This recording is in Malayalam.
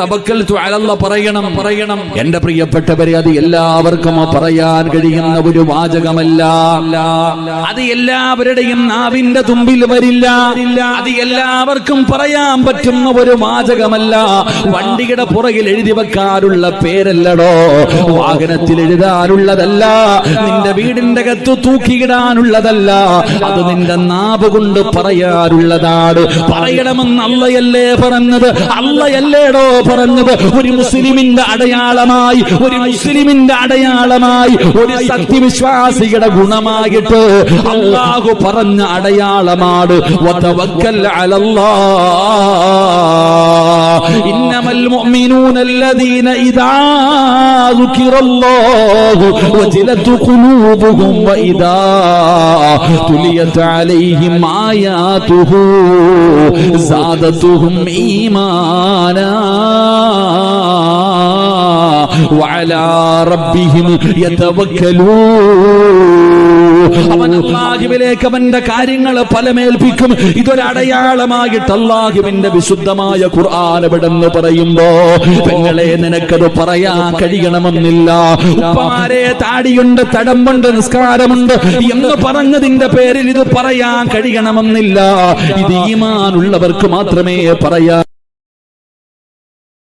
തബക്കൽ അലല്ല പറയണം. പറയണം. എന്റെ പ്രിയപ്പെട്ടവരെ അത് എല്ലാവർക്കും പറയാൻ കഴിയുന്ന ഒരു വാചകമല്ല. അത് എല്ലാവരുടെയും നാവിന്റെ തുമ്പിൽ വരില്ല. അത് എല്ലാവർക്കും പറയാൻ പറ്റുന്ന ഒരു വാചകമല്ല. വണ്ടിയുടെ പുറകിൽ എഴുതി വെക്കാറുള്ള പേരല്ലടോ. വാഹനത്തിൽ എഴുതാനുള്ളതല്ല നിന്റെ വീടിന്റെ അകത്ത് തൂക്കിയിടാനുള്ളതല്ല. അത് നിന്റെ നാവ് കൊണ്ട് പറയാറുള്ളതാണ്. പറയണമെന്ന് അല്ലയല്ലേ പറഞ്ഞത്? അല്ലയല്ലേടോ പറഞ്ഞത് ഒരു മുസ്ലിമിന്റെ അടയാളമായി ഒരു മുസ്ലിമിന്റെ അടയാളമായി ഒരു സത്യവിശ്വാസിയുടെ ഗുണമായിട്ട് അള്ളാഹു പറഞ്ഞ അടയാളമാണ് വതവക്കൽ അലല്ലാഹ് ഇന്നമൽ മുഅ്മിനൂന الذين إذا ذكر الله وجلت قلوبهم وإذا تليت عليهم آياته زادتهم إيمانا وعلى ربهم يتوكلون അവൻ അള്ളാഹുവിലേക്ക് അവന്റെ കാര്യങ്ങൾ ഫലമേൽപ്പിക്കും ഇതൊരടയാളമായിട്ട് അള്ളാഹുവിന്റെ വിശുദ്ധമായ ഖുർആൻ എവിടെന്ന് പറയുമ്പോ പെങ്ങളെ നിനക്കത് പറയാൻ കഴിയണമെന്നില്ല ഉപ്പമാരെ താടിയുണ്ട് തടമ്പുണ്ട് നിസ്കാരമുണ്ട് എന്ന് പറഞ്ഞതിന്റെ പേരിൽ ഇത് പറയാൻ കഴിയണമെന്നില്ല ഇത് ഈമാനുള്ളവർക്ക് മാത്രമേ പറയാൻ